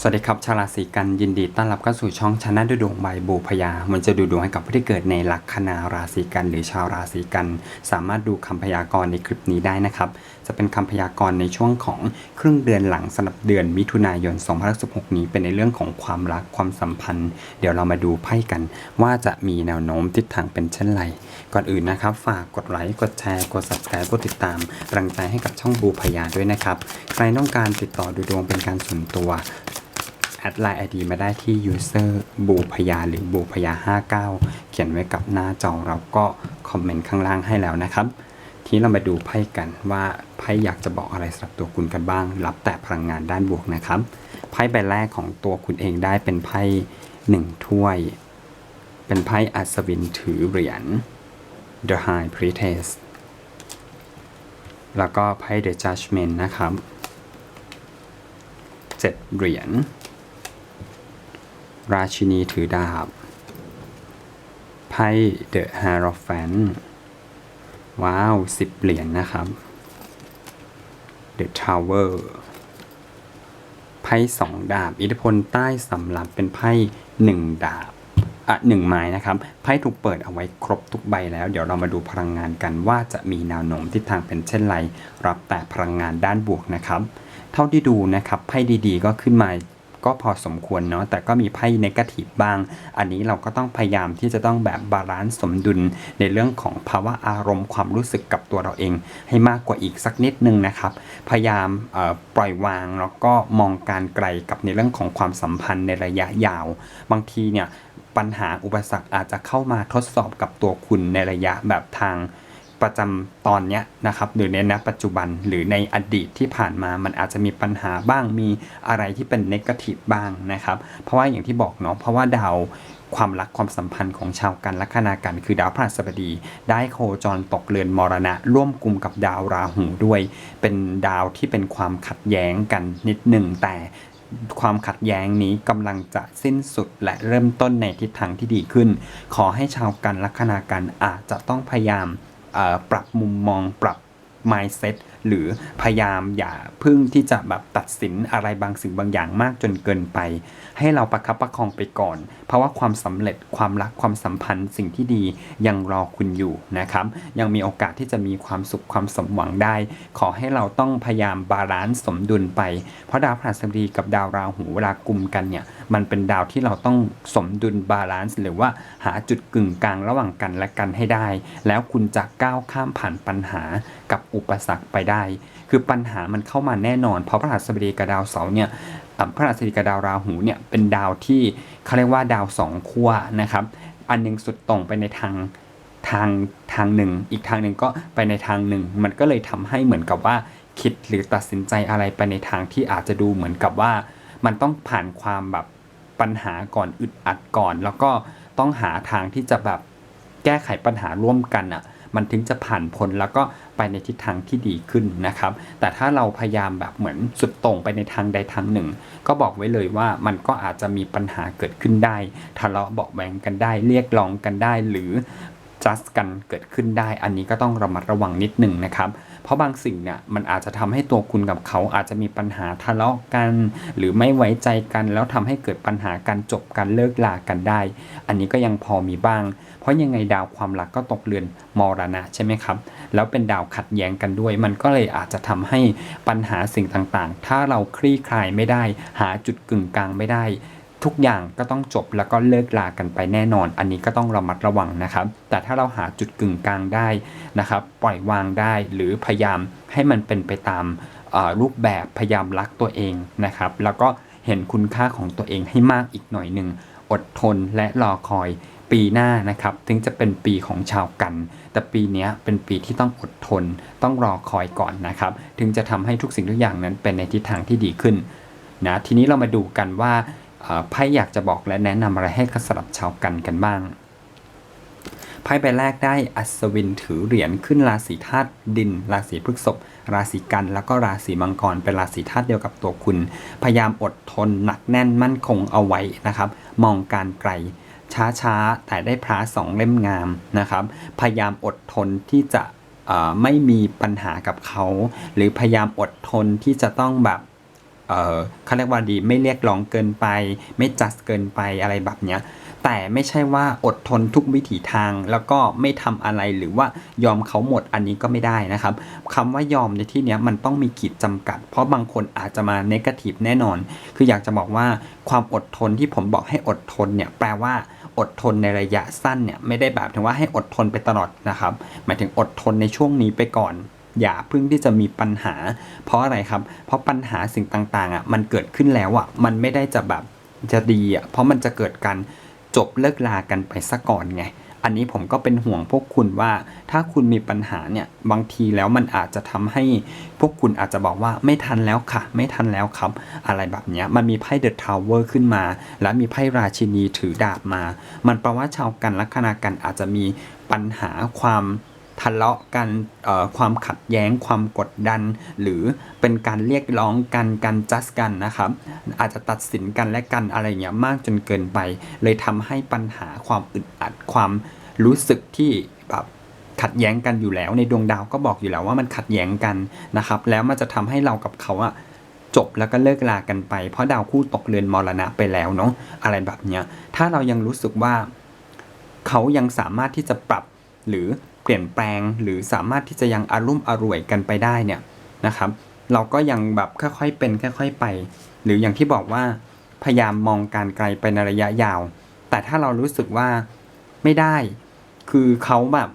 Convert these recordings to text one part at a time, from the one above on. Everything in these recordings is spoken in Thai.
สวัสดีครับชาวราศีกันยินดีต้อนรับเข้าสู่ช่องชนะดูดวงใบบูพยามันจะดูดวงให้กับผู้ที่เกิดในลัคนาราศีกัน หรือชาวราศีกัน สามารถดูคำพยากรณ์ในคลิปนี้ได้นะครับจะเป็นคำพยากรณ์ในช่วงของครึ่งเดือนหลังสำหรับเดือนมิถุนายน 2016 นี้เป็นในเรื่องของความรักความสัมพันธ์ เดี๋ยวเรามาดูไพ่กัน ว่าจะมีแนวโน้มทิศทางเป็นเช่นไร ก่อนอื่นนะครับ ฝากกดไลค์กดแชร์กด subscribe กดติดตามกำลังใจให้กับช่องบูพยาด้วยนะครับ ใครต้องการติดต่อดูดวงเป็นการส่วนตัวแอดไลน์ไอดีมาได้ที่ user บูพยาหรือบูพยา 59 เขียนไว้กับหน้าจอเราก็คอมเมนต์ข้างล่างให้แล้วนะครับ ทีนี้เรามาดูไพ่กันว่าไพ่อยากจะบอกอะไรสำหรับตัวคุณกันบ้าง รับแต่พลังงานด้านบวกนะครับ ไพ่ใบแรกของตัวคุณเองได้เป็นไพ่หนึ่งถ้วย เป็นไพ่อัศวินถือเหรียญ The High Priestess แล้วก็ไพ่ The Judgment นะครับเจ็ดเหรียญ ราชินีถือดาบ ไพ่เด ว้าวสิบเหรียญนะครับเดอะทาวเวอร์ไพ่สองดาบ อิทธิพลใต้สำหรับเป็นไพ่หนึ่งดาบอะหนึ่งไม้นะครับ ไพ่ถูกเปิดเอาไว้ครบทุกใบแล้ว เดี๋ยวเรามาดูพลังงานกันว่าจะมีแนวโน้มทิศทางเป็นเช่นไร รับแต่พลังงานด้านบวกนะครับ เท่าที่ดูนะครับ ไพ่ดีๆ ก็ขึ้นมา ก็พอสมควรเนาะแต่ก็มีไพ่นกาทีฟบ้าง อันนี้เราก็ต้องพยายามที่จะต้องแบบบาลานซ์สมดุล ในเรื่องของภาวะอารมณ์ความรู้สึกกับตัวเราเอง ให้มากกว่าอีกสักนิดนึงนะครับ พยายามปล่อยวางแล้วก็มองการไกลกับในเรื่องของความสัมพันธ์ในระยะยาว บางทีเนี่ยปัญหาอุปสรรคอาจจะเข้ามาทดสอบกับตัวคุณในระยะแบบทาง ประจำตอนเนี้ยนะครับหรือในณปัจจุบันหรือในอดีตที่ผ่านมามันอาจจะมีปัญหาบ้างมีอะไรที่เป็นนกาทีฟบ้างนะครับ เพราะว่าอย่างที่บอกเนาะเพราะว่าดาวความรักความสัมพันธ์ของชาวกันลัคนากันคือดาวพฤหัสบดี ได้โคจรตกเรือนมรณะ ร่วมกลุ่มกับดาวราหูด้วย เป็นดาวที่เป็นความขัดแย้งกันนิดหนึ่งแต่ความขัดแย้งนี้กำลังจะสิ้นสุดและเริ่มต้นในทิศทางที่ดีขึ้น ขอให้ชาวกันลัคนากันอาจจะต้องพยายาม ปรับมุมมองปรับ mindset หรือพยายามอย่าพึ่งที่จะแบบตัดสินอะไรบางสิ่งบางอย่างมากจนเกินไป ให้เราประคับประคองไปก่อน เพราะว่าความสำเร็จความรักความสัมพันธ์สิ่งที่ดียังรอคุณอยู่นะครับ ยังมีโอกาสที่จะมีความสุขความสมหวังได้ ขอให้เราต้องพยายามบาลานซ์สมดุลไป เพราะดาวพฤหัสบดีกับดาวราหูเวลากลุ่มกันเนี่ย มันเป็นดาวที่เราต้องสมดุลบาลานซ์หรือว่าหาจุดกึ่งกลางระหว่างกันและกันให้ได้ แล้วคุณจะก้าวข้ามผ่านปัญหากับอุปสรรคไปได้ คือปัญหามันเข้ามาแน่นอน เพราะพระหัสบดีกับดาวเสาร์เนี่ยพระหัสบดีกับดาวราหูเนี่ยเป็นดาวที่เขาเรียกว่าดาวสองขั้วนะครับอันหนึงสุดตรงไปในทางทางทางหนึ่ง อีกทางหนึ่งก็ไปในทางหนึ่ง มันก็เลยทำให้เหมือนกับว่าคิดหรือตัดสินใจอะไรไปในทางที่อาจจะดูเหมือนกับว่า มันต้องผ่านความแบบ ปัญหาก่อนอึดอัดก่อน แล้วก็ต้องหาทางที่จะแบบแก้ไขปัญหาร่วมกันอะมันถึงจะผ่านพ้นแล้วก็ไปในทิศทางที่ดีขึ้นนะครับ แต่ถ้าเราพยายามแบบเหมือนสุดตรงไปในทางใดทางหนึ่ง ก็บอกไว้เลยว่ามันก็อาจจะมีปัญหาเกิดขึ้นได้ทะเลาะเบาแหวงกันได้ เรียกร้องกันได้ หรือ จัดกันเกิดขึ้นได้ อันนี้ก็ต้องระมัดระวังนิดหนึ่งนะครับ เพราะบางสิ่งเนี่ยมันอาจจะทำให้ตัวคุณกับเขาอาจจะมีปัญหาทะเลาะกัน หรือไม่ไว้ใจกัน แล้วทำให้เกิดปัญหาการจบกันเลิกลากันได้ อันนี้ก็ยังพอมีบ้าง เพราะยังไงดาวความรักก็ตกเรือนมรณะใช่ไหมครับ แล้วเป็นดาวขัดแย้งกันด้วย มันก็เลยอาจจะทำให้ปัญหาสิ่งต่างๆ ถ้าเราคลี่คลายไม่ได้ หาจุดกึ่งกลางไม่ได้ ทุกอย่างก็ต้องจบแล้วก็เลิกลากันไปแน่นอน อันนี้ก็ต้องระมัดระวังนะครับ แต่ถ้าเราหาจุดกึ่งกลางได้นะครับ ปล่อยวางได้หรือพยายามให้มันเป็นไปตามรูปแบบพยายามรักตัวเองนะครับ แล้วก็เห็นคุณค่าของตัวเองให้มากอีกหน่อยหนึ่งอดทนและรอคอยปีหน้านะครับถึงจะเป็นปีของชาวกัน แต่ปีนี้เป็นปีที่ต้องอดทน ต้องรอคอยก่อนนะครับ ถึงจะทำให้ทุกสิ่งทุกอย่างนั้นเป็นในทิศทางที่ดีขึ้นนะทีนี้เรามาดูกันว่า ไพ่อยากจะบอกและแนะนำอะไรให้กับสำหรับชาวกันกันบ้างไพ่ใบแรกได้อัศวินถือเหรียญขึ้นราศีธาตุดิน ราศีพฤษภราศีกัน แล้วก็ราศีมังกรเป็นราศีธาตุเดียวกับตัวคุณ พยายามอดทนหนักแน่นมั่นคงเอาไว้นะครับ มองการไกล ช้าๆ แต่ได้พระสองเล่มงามนะครับ พยายามอดทนที่จะไม่มีปัญหากับเขา หรือพยายามอดทนที่จะต้องแบบ เขาเรียกว่าดีไม่เรียกร้องเกินไป ไม่จัดเกินไปอะไรแบบเนี้ยแต่ไม่ใช่ว่าอดทนทุกวิถีทาง แล้วก็ไม่ทำอะไรหรือว่ายอมเขาหมดอันนี้ก็ไม่ได้นะครับคำว่ายอมในที่เนี้ยมันต้องมีขีดจำกัด เพราะบางคนอาจจะมาเนกาทีฟแน่นอน คืออยากจะบอกว่าความอดทนที่ผมบอกให้อดทนเนี่ยแปลว่าอดทนในระยะสั้นเนี่ยไม่ได้แบบถึงว่าให้อดทนไปตลอดนะครับหมายถึงอดทนในช่วงนี้ไปก่อน อย่าเพิ่งที่จะมีปัญหา เพราะอะไรครับ เพราะปัญหาสิ่งต่างๆอะมันเกิดขึ้นแล้วอะมันไม่ได้จะแบบจะดีอะเพราะมันจะเกิดการจบเลิกลากันไปซะก่อนไงอันนี้ผมก็เป็นห่วงพวกคุณว่าถ้าคุณมีปัญหาเนี่ยบางทีแล้วมันอาจจะทำให้พวกคุณอาจจะบอกว่าไม่ทันแล้วค่ะ ไม่ทันแล้วครับ อะไรแบบเนี้ยมันมีไพ่เดอะทาวเวอร์ขึ้นมา และมีไพ่ราชินีถือดาบมา มันแปลว่าชาวกันลัคนากันอาจจะมีปัญหาความ ทะเลาะกันความขัดแย้งความกดดัน หรือเป็นการเรียกร้องกันการจัดกันนะครับ อาจจะตัดสินกันและกันอะไรเงี้ยมากจนเกินไป เลยทำให้ปัญหาความอึดอัดความรู้สึกที่แบบขัดแย้งกันอยู่แล้ว ในดวงดาวก็บอกอยู่แล้วว่ามันขัดแย้งกันนะครับ แล้วมันจะทำให้เรากับเขาอะจบแล้วก็เลิกลากันไป เพราะดาวคู่ตกเรือนมรณะไปแล้วเนาะอะไรแบบเนี้ยถ้าเรายังรู้สึกว่า เขายังสามารถที่จะปรับหรือ เปลี่ยนแปลงหรือสามารถที่จะยังอารุ่มอร่วยกันไปได้เนี่ยนะครับ เราก็ยังแบบค่อยๆเป็นค่อยๆไป หรืออย่างที่บอกว่าพยายามมองการไกลไปในระยะยาว แต่ถ้าเรารู้สึกว่าไม่ได้ คือเขาแบบ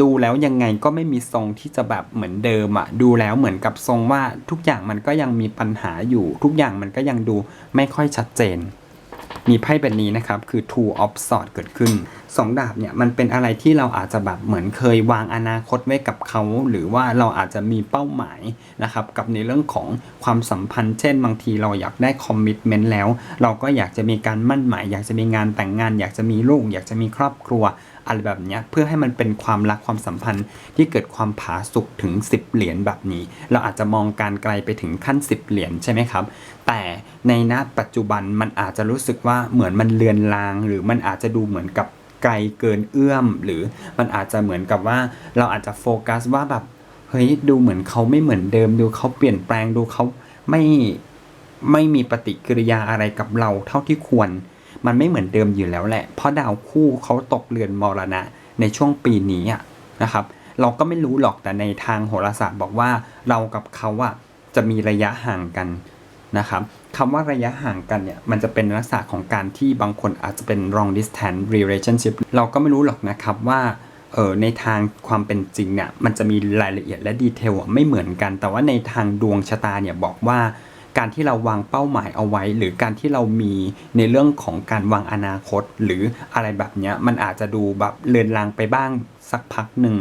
ดูแล้วยังไงก็ไม่มีทรงที่จะแบบเหมือนเดิมอะดูแล้วเหมือนกับทรงว่าทุกอย่างมันก็ยังมีปัญหาอยู่ ทุกอย่างมันก็ยังดูไม่ค่อยชัดเจน มีไพ่แบบนี้นะครับ คือ two of swords เกิดขึ้นสองดาบเนี่ยมันเป็นอะไรที่เราอาจจะแบบเหมือนเคยวางอนาคตไว้กับเขา หรือว่าเราอาจจะมีเป้าหมายนะครับกับในเรื่องของความสัมพันธ์ เช่น บางทีเราอยากได้คอมมิชเมนต์แล้ว เราก็อยากจะมีการมั่นหมาย อยากจะมีงานแต่งงาน อยากจะมีลูกอยากจะมีครอบครัวอะไรแบบนี้เพื่อให้มันเป็นความรักความสัมพันธ์ที่เกิดความผาสุกถึง 10 เหรียญแบบนี้ เราอาจจะมองการไกลไปถึงขั้น 10 เหรียญใช่ไหมครับ แต่ในณปัจจุบันมันอาจจะรู้สึกว่าเหมือนมันเลือนลาง หรือมันอาจจะดูเหมือนกับไกลเกินเอื้อม หรือมันอาจจะเหมือนกับว่าเราอาจจะโฟกัสว่าแบบเฮ้ยดูเหมือนเขาไม่เหมือนเดิมดูเขาเปลี่ยนแปลงดูเขาไม่ไม่มีปฏิกิริยาอะไรกับเราเท่าที่ควร มันไม่เหมือนเดิมอยู่แล้วแหละ เพราะดาวคู่เขาตกเรือนมรณะในช่วงปีนี้นะครับ เราก็ไม่รู้หรอกแต่ในทางโหราศาสตร์บอกว่าเรากับเขาอะจะมีระยะห่างกัน นะครับคำว่าระยะห่างกันเนี่ยมันจะเป็นลักษณะของการที่บางคนอาจจะเป็น long distance relationship เราก็ไม่รู้หรอกนะครับว่าเออในทางความเป็นจริงเนี่ยมันจะมีรายละเอียดและดีเทลอะไม่เหมือนกัน แต่ว่าในทางดวงชะตาเนี่ยบอกว่าการที่เราวางเป้าหมายเอาไว้ หรือการที่เรามีในเรื่องของการวางอนาคต หรืออะไรแบบเนี้ยมันอาจจะดูแบบเลือนลางไปบ้างสักพักหนึ่ง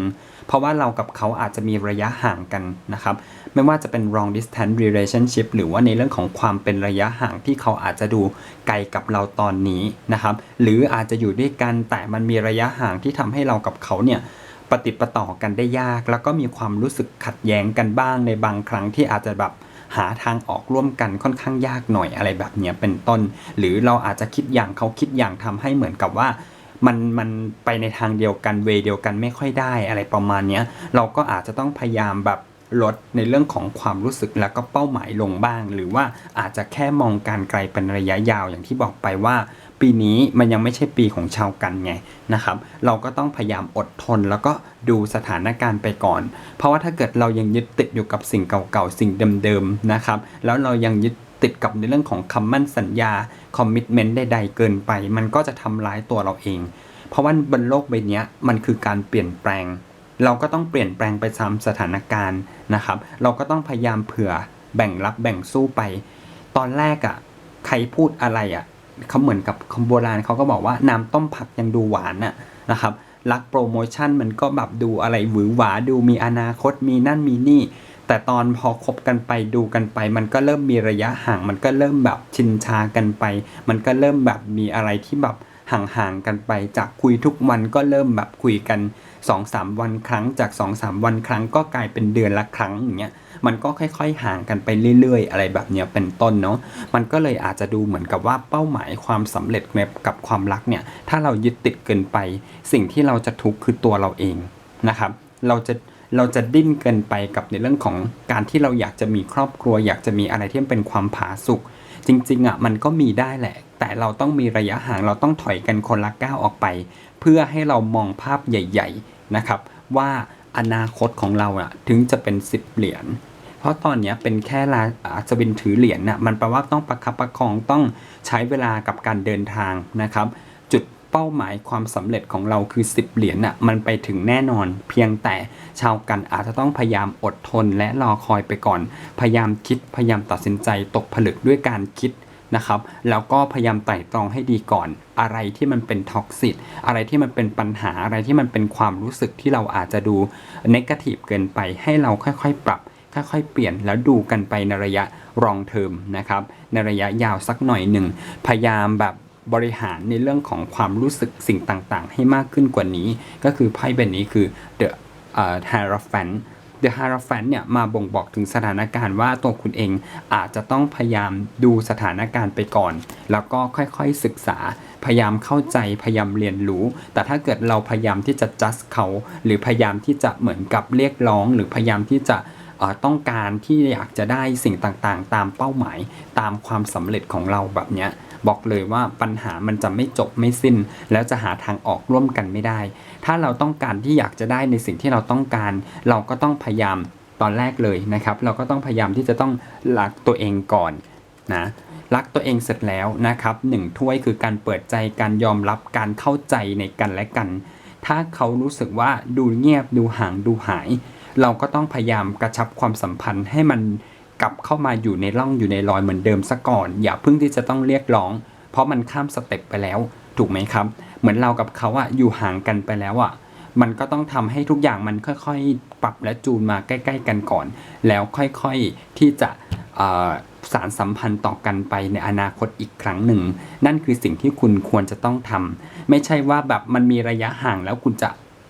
เพราะว่าเรากับเขาอาจจะมีระยะห่างกันนะครับ ไม่ว่าจะเป็น long distance relationship หรือว่าในเรื่องของความเป็นระยะห่างที่เขาอาจจะดูไกลกับเราตอนนี้นะครับ หรืออาจจะอยู่ด้วยกันแต่มันมีระยะห่างที่ทำให้เรากับเขาเนี่ยปฏิปต่อกันได้ยาก แล้วก็มีความรู้สึกขัดแย้งกันบ้างในบางครั้งที่อาจจะแบบหาทางออกร่วมกันค่อนข้างยากหน่อยอะไรแบบเนี้ยเป็นต้น หรือเราอาจจะคิดอย่างเขาคิดอย่างทำให้เหมือนกับว่า มันมันไปในทางเดียวกันเวเดียวกันไม่ค่อยได้อะไรประมาณเนี้ยเราก็อาจจะต้องพยายามแบบลดในเรื่องของความรู้สึกแล้วก็เป้าหมายลงบ้าง หรือว่าอาจจะแค่มองการไกลเป็นระยะยาวอย่างที่บอกไปว่า ปีนี้มันยังไม่ใช่ปีของชาวกันไงนะครับ เราก็ต้องพยายามอดทนแล้วก็ดูสถานการณ์ไปก่อน เพราะว่าถ้าเกิดเรายังยึดติดอยู่กับสิ่งเก่าๆสิ่งเดิมๆนะครับ แล้วเรายังยึด ติดกับในเรื่องของคำมั่นสัญญาคอมมิชเมนต์ใดๆเกินไป มันก็จะทำร้ายตัวเราเอง เพราะว่าบนโลกใบนี้มันคือการเปลี่ยนแปลง เราก็ต้องเปลี่ยนแปลงไปตามสถานการณ์นะครับ เราก็ต้องพยายามเผื่อแบ่งรับแบ่งสู้ไป ตอนแรกอะ่ะใครพูดอะไรอะ่ะเขาเหมือนกับคำโบราณเขาก็บอกว่าน้ำต้มผักยังดูหวานน่ะนะครับรักโปรโมชั่นมันก็แบบดูอะไรหวือหวาดูมีอนาคตมีนั่นมีนี่ แต่ตอนพอคบกันไปดูกันไป มันก็เริ่มมีระยะห่าง มันก็เริ่มแบบชินชากันไป มันก็เริ่มแบบมีอะไรที่แบบห่างๆกันไปจากคุยทุกวันก็เริ่มแบบคุยกัน2-3วันครั้งจาก2-3วันครั้งก็กลายเป็นเดือนละครั้งอย่างเงี้ยมันก็ค่อย ๆ ห่างกันไปเรื่อย ๆ อะไรแบบเนี้ยเป็นต้นเนาะมันก็เลยอาจจะดูเหมือนกับว่าเป้าหมายความสำเร็จกับความรักเนี่ยถ้าเรายึดติดเกินไป สิ่งที่เราจะทุกข์คือตัวเราเองนะครับ เราจะ เราจะดิ้นเกินไปกับในเรื่องของการที่เราอยากจะมีครอบครัว อยากจะมีอะไรที่มันเป็นความผาสุกจริงๆอะมันก็มีได้แหละ แต่เราต้องมีระยะห่างเราต้องถอยกันคนละก้าวออกไป เพื่อให้เรามองภาพใหญ่ ๆนะครับ ว่าอนาคตของเราอะถึงจะเป็น 10 เหรียญเพราะตอนนี้เป็นแค่ลาอาจะเป็นถือเหรียญน่ะมันแปลว่าต้องประคับประคองต้องใช้เวลากับการเดินทางนะครับ เป้าหมายความสำเร็จของเราคือ 10 เหรียญน่ะมันไปถึงแน่นอน เพียงแต่ชาวกันอาจจะต้องพยายามอดทนและรอคอยไปก่อน พยายามคิดพยายามตัดสินใจตกผลึกด้วยการคิดนะครับแล้วก็พยายามไต่ตรองให้ดีก่อน อะไรที่มันเป็นท็อกซิตอะไรที่มันเป็นปัญหาอะไรที่มันเป็นความรู้สึกที่เราอาจจะดูเนกาทีฟเกินไป ให้เราค่อยๆ ปรับ ค่อยๆ เปลี่ยนแล้วดูกันไปในระยะรองเทอมนะครับในระยะยาวสักหน่อยหนึ่งพยายามแบบ บริหารในเรื่องของความรู้สึกสิ่งต่างๆ ให้มากขึ้นกว่านี้ ก็คือไพ่ใบนี้คือ the uh, hierophant the hierophant เนี่ยมาบ่งบอกถึงสถานการณ์ว่าตัวคุณเองอาจจะต้องพยายามดูสถานการณ์ไปก่อน แล้วก็ค่อยๆศึกษา พยายามเข้าใจพยายามเรียนรู้ แต่ถ้าเกิดเราพยายามที่จะ just เขา หรือพยายามที่จะเหมือนกับเรียกร้อง หรือพยายามที่จะต้องการที่อยากจะได้สิ่งต่างๆ ตามเป้าหมาย ตามความสำเร็จของเราแบบเนี้ย บอกเลยว่าปัญหามันจะไม่จบไม่สิ้น แล้วจะหาทางออกร่วมกันไม่ได้ ถ้าเราต้องการที่อยากจะได้ในสิ่งที่เราต้องการ เราก็ต้องพยายามตอนแรกเลยนะครับ เราก็ต้องพยายามที่จะต้องรักตัวเองก่อนนะรักตัวเองเสร็จแล้วนะครับหนึ่งถ้วยคือการเปิดใจการยอมรับการเข้าใจในกันและกัน ถ้าเขารู้สึกว่าดูเงียบดูห่างดูหาย เราก็ต้องพยายามกระชับความสัมพันธ์ให้มัน กลับเข้ามาอยู่ในร่องอยู่ในรอยเหมือนเดิมซะก่อน อย่าเพิ่งที่จะต้องเรียกร้อง เพราะมันข้ามสเต็ปไปแล้ว ถูกไหมครับ เหมือนเรากับเขาอะอยู่ห่างกันไปแล้วอะมันก็ต้องทำให้ทุกอย่างมันค่อยๆ ปรับและจูนมาใกล้ ๆ กันก่อน แล้วค่อยๆที่จะสารสัมพันธ์ต่อกันไปในอนาคตอีกครั้งหนึ่ง นั่นคือสิ่งที่คุณควรจะต้องทำไม่ใช่ว่าแบบมันมีระยะห่างแล้วคุณจะ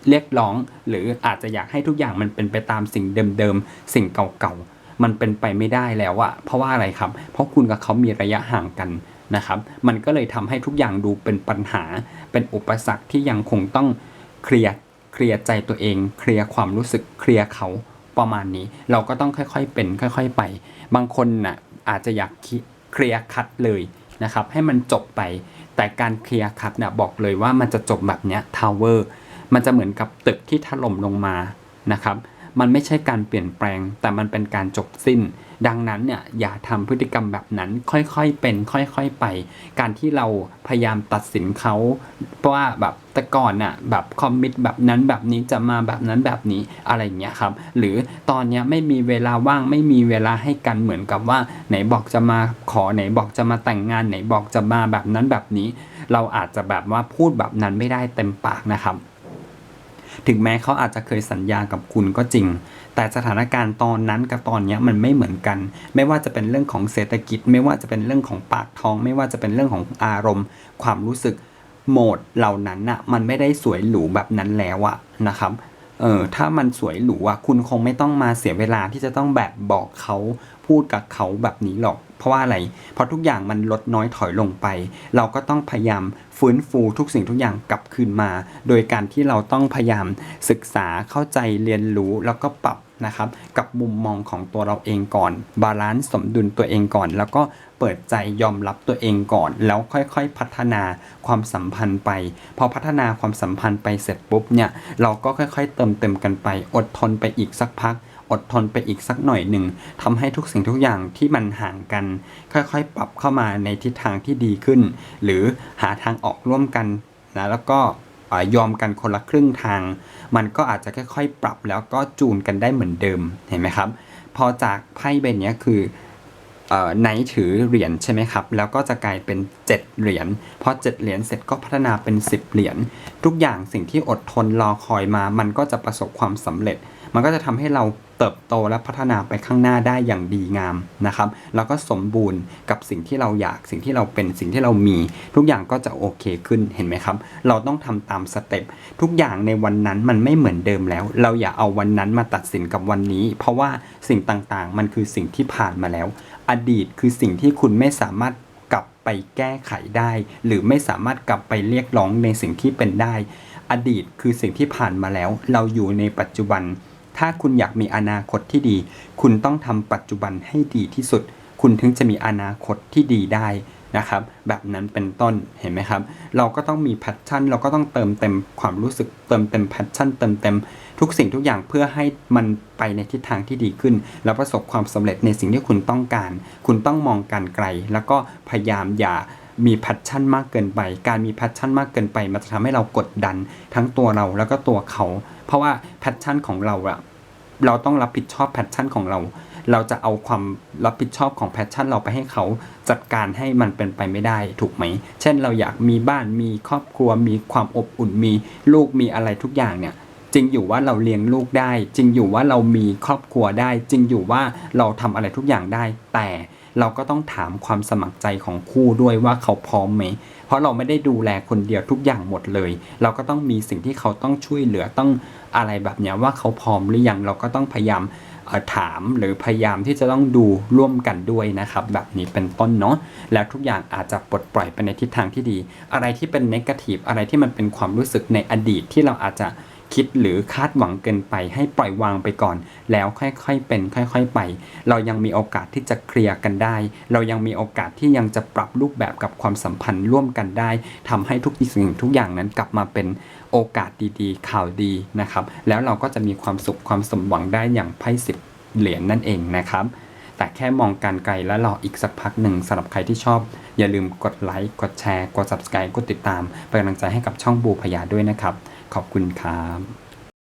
เรียกร้อง หรืออาจจะอยากให้ทุกอย่างมันเป็นไปตามสิ่งเดิมๆ สิ่งเก่าๆ มันเป็นไปไม่ได้แล้วอะเพราะว่าอะไรครับ เพราะคุณกับเขามีระยะห่างกันนะครับ มันก็เลยทำให้ทุกอย่างดูเป็นปัญหา เป็นอุปสรรคที่ยังคงต้องเคลียร์เคลียร์ใจตัวเอง เคลียร์ความรู้สึกเคลียร์เขาประมาณนี้ เราก็ต้องค่อยๆเป็น ค่อย ๆไป บางคนน่ะอาจจะอยากเคลียร์คัดเลยนะครับ ให้มันจบไป แต่การเคลียร์คัดน่ะบอกเลยว่ามันจะจบแบบเนี้ยทาวเวอร์มันจะเหมือนกับตึกที่ถล่มลงมานะครับ มันไม่ใช่การเปลี่ยนแปลง แต่มันเป็นการจบสิ้น ดังนั้นเนี่ยอย่าทำพฤติกรรมแบบนั้นค่อยๆเป็น ค่อยๆไป การที่เราพยายามตัดสินเขาเพราะว่าแบบแต่ก่อนน่ะแบบคอมมิตแบบนั้นแบบนี้จะมาแบบนั้นแบบนี้อะไรอย่างเงี้ยครับหรือตอนเนี้ยไม่มีเวลาว่างไม่มีเวลาให้กันเหมือนกับว่า ไหนบอกจะมาขอไหนบอกจะมาแต่งงานไหนบอกจะมาแบบนั้นแบบนี้ เราอาจจะแบบว่าพูดแบบนั้นไม่ได้เต็มปากนะครับ ถึงแม้เขาอาจจะเคยสัญญากับคุณก็จริง แต่สถานการณ์ตอนนั้นกับตอนนี้มันไม่เหมือนกัน ไม่ว่าจะเป็นเรื่องของเศรษฐกิจ ไม่ว่าจะเป็นเรื่องของปากท้อง ไม่ว่าจะเป็นเรื่องของอารมณ์ ความรู้สึกโหมดเหล่านั้นน่ะมันไม่ได้สวยหรูแบบนั้นแล้วอะนะครับเออถ้ามันสวยหรูอะคุณคงไม่ต้องมาเสียเวลาที่จะต้องแบบบอกเขาพูดกับเขาแบบนี้หรอก เพราะว่าอะไร เพราะทุกอย่างมันลดน้อยถอยลงไป เราก็ต้องพยายามฟื้นฟูทุกสิ่งทุกอย่างกลับคืนมา โดยการที่เราต้องพยายามศึกษาเข้าใจเรียนรู้แล้วก็ปรับนะครับกับมุมมองของตัวเราเองก่อน บาลานซ์สมดุลตัวเองก่อน แล้วก็เปิดใจยอมรับตัวเองก่อน แล้วค่อยๆพัฒนาความสัมพันธ์ไป พอพัฒนาความสัมพันธ์ไปเสร็จปุ๊บเนี่ยเราก็ค่อยๆเติมเต็มกันไป อดทนไปอีกสักพัก อดทนไปอีกสักหน่อยหนึ่งทำให้ทุกสิ่งทุกอย่างที่มันห่างกัน ค่อยๆ ปรับเข้ามาในทิศทางที่ดีขึ้น หรือหาทางออกร่วมกันนะแล้วก็ยอมกันคนละครึ่งทาง มันก็อาจจะค่อยๆ ปรับแล้วก็จูนกันได้เหมือนเดิมเห็นไหมครับ พอจากไพ่ใบนี้คือไนท์ถือเหรียญใช่ไหมครับ แล้วก็จะกลายเป็น 7 เหรียญพอ7เหรียญเสร็จก็พัฒนาเป็น 10 เหรียญทุกอย่างสิ่งที่อดทนรอคอยมา มันก็จะประสบความสำเร็จ มันก็จะทำให้เรา เติบโตและพัฒนาไปข้างหน้าได้อย่างดีงามนะครับ แล้วก็สมบูรณ์กับสิ่งที่เราอยาก สิ่งที่เราเป็นสิ่งที่เรามี ทุกอย่างก็จะโอเคขึ้นเห็นไหมครับ เราต้องทำตามสเต็ปทุกอย่างในวันนั้นมันไม่เหมือนเดิมแล้ว เราอย่าเอาวันนั้นมาตัดสินกับวันนี้ เพราะว่าสิ่งต่างๆ มันคือสิ่งที่ผ่านมาแล้ว อดีตคือสิ่งที่คุณไม่สามารถกลับไปแก้ไขได้ หรือไม่สามารถกลับไปเรียกร้องในสิ่งที่เป็นได้ อดีตคือสิ่งที่ผ่านมาแล้ว เราอยู่ในปัจจุบัน ถ้าคุณอยากมีอนาคตที่ดี คุณต้องทำปัจจุบันให้ดีที่สุด คุณถึงจะมีอนาคตที่ดีได้นะครับ แบบนั้นเป็นต้นเห็นไหมครับ เราก็ต้องมีแพชชั่น เราก็ต้องเติมเต็มความรู้สึกเติมเต็มแพชชั่นเติมเต็มทุกสิ่งทุกอย่างเพื่อให้มันไปในทิศทางที่ดีขึ้น แล้วประสบความสำเร็จในสิ่งที่คุณต้องการ คุณต้องมองการไกล แล้วก็พยายามอย่า มีแพชชั่นมากเกินไป การมีแพชชั่นมากเกินไป มันจะทำให้เรากดดันทั้งตัวเราแล้วก็ตัวเขา เพราะว่าแพชชั่นของเราอะเราต้องรับผิดชอบแพชชั่นของเรา เราจะเอาความรับผิดชอบของแพชชั่นเราไปให้เขาจัดการให้มันเป็นไปไม่ได้ถูกไหม เช่นเราอยากมีบ้านมีครอบครัว มีความอบอุ่นมีลูกมีอะไรทุกอย่างเนี่ยจริงอยู่ว่าเราเลี้ยงลูกได้ จริงอยู่ว่าเรามีครอบครัวได้ จริงอยู่ว่าเราทำอะไรทุกอย่างได้ แต่ เราก็ต้องถามความสมัครใจของคู่ด้วยว่าเขาพร้อมไหม เพราะเราไม่ได้ดูแลคนเดียวทุกอย่างหมดเลย เราก็ต้องมีสิ่งที่เขาต้องช่วยเหลือต้องอะไรแบบนี้ว่าเขาพร้อมหรือยังเราก็ต้องพยายามถามหรือพยายามที่จะต้องดูร่วมกันด้วยนะครับ แบบนี้เป็นต้นเนาะแล้วทุกอย่างอาจจะปลดปล่อยไปในทิศทางที่ดี อะไรที่เป็นเนกาทีฟอะไรที่มันเป็นความรู้สึกในอดีตที่เราอาจจะ คิดหรือคาดหวังเกินไป ให้ปล่อยวางไปก่อน แล้วค่อยๆเป็นค่อยๆไป เรายังมีโอกาสที่จะเคลียร์กันได้ เรายังมีโอกาสที่ยังจะปรับรูปแบบกับความสัมพันธ์ร่วมกันได้ทำให้ทุกสิ่งทุกอย่างนั้นกลับมาเป็นโอกาสดีๆ ข่าวดีนะครับ แล้วเราก็จะมีความสุขความสมหวังได้อย่างไพ่สิบเหรียญนั่นเองนะครับแต่แค่มองการไกลแล้วรออีกสักพักหนึ่งสำหรับใครที่ชอบ อย่าลืมกดไลค์ กดแชร์ กด subscribe กดติดตาม เป็นกำลังใจให้กับช่องบูพยาด้วยนะครับ ขอบคุณครับ